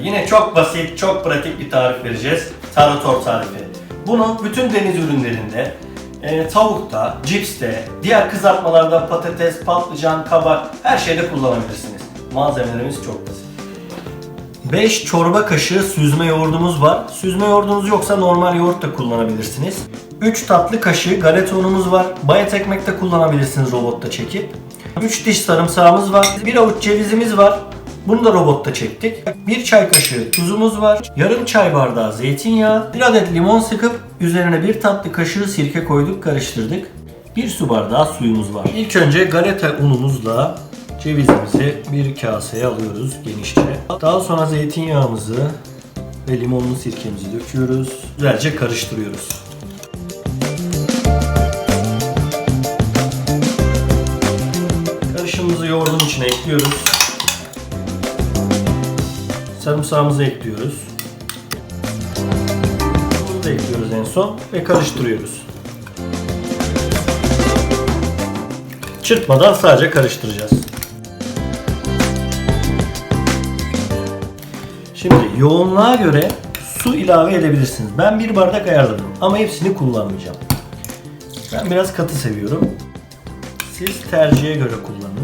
Yine çok basit, çok pratik bir tarif vereceğiz. Tarator tarifi. Bunu bütün deniz ürünlerinde, e, tavukta, cipste, diğer kızartmalarda patates, patlıcan, kabak her şeyde kullanabilirsiniz. Malzemelerimiz çok basit. 5 çorba kaşığı süzme yoğurdumuz var. Süzme yoğurdunuz yoksa normal yoğurt da kullanabilirsiniz. 3 tatlı kaşığı galeta unumuz var. Bayat ekmek de kullanabilirsiniz robotta çekip. 3 diş sarımsağımız var. 1 avuç cevizimiz var. Bunu da robotta çektik. 1 çay kaşığı tuzumuz var. Yarım çay bardağı zeytinyağı. 1 adet limon sıkıp üzerine 1 tatlı kaşığı sirke koyduk karıştırdık. 1 su bardağı suyumuz var. İlk önce galeta unumuzla cevizimizi bir kaseye alıyoruz genişçe. Daha sonra zeytinyağımızı ve limonlu sirkemizi döküyoruz. Güzelce karıştırıyoruz. Karışımımızı yoğurdun içine ekliyoruz. Sarımsağımızı ekliyoruz. Bunu da ekliyoruz en son ve karıştırıyoruz. Çırpmadan sadece karıştıracağız. Şimdi yoğunluğa göre su ilave edebilirsiniz. Ben bir bardak ayarladım ama hepsini kullanmayacağım. Ben biraz katı seviyorum. Siz tercihe göre kullanın.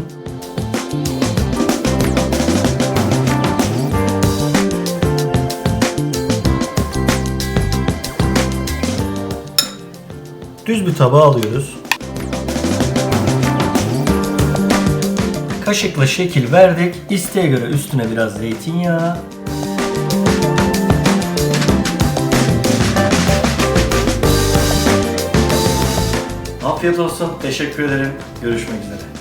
Düz bir tabağa alıyoruz. Kaşıkla şekil verdik. İsteğe göre üstüne biraz zeytinyağı. Afiyet olsun. Teşekkür ederim. Görüşmek üzere.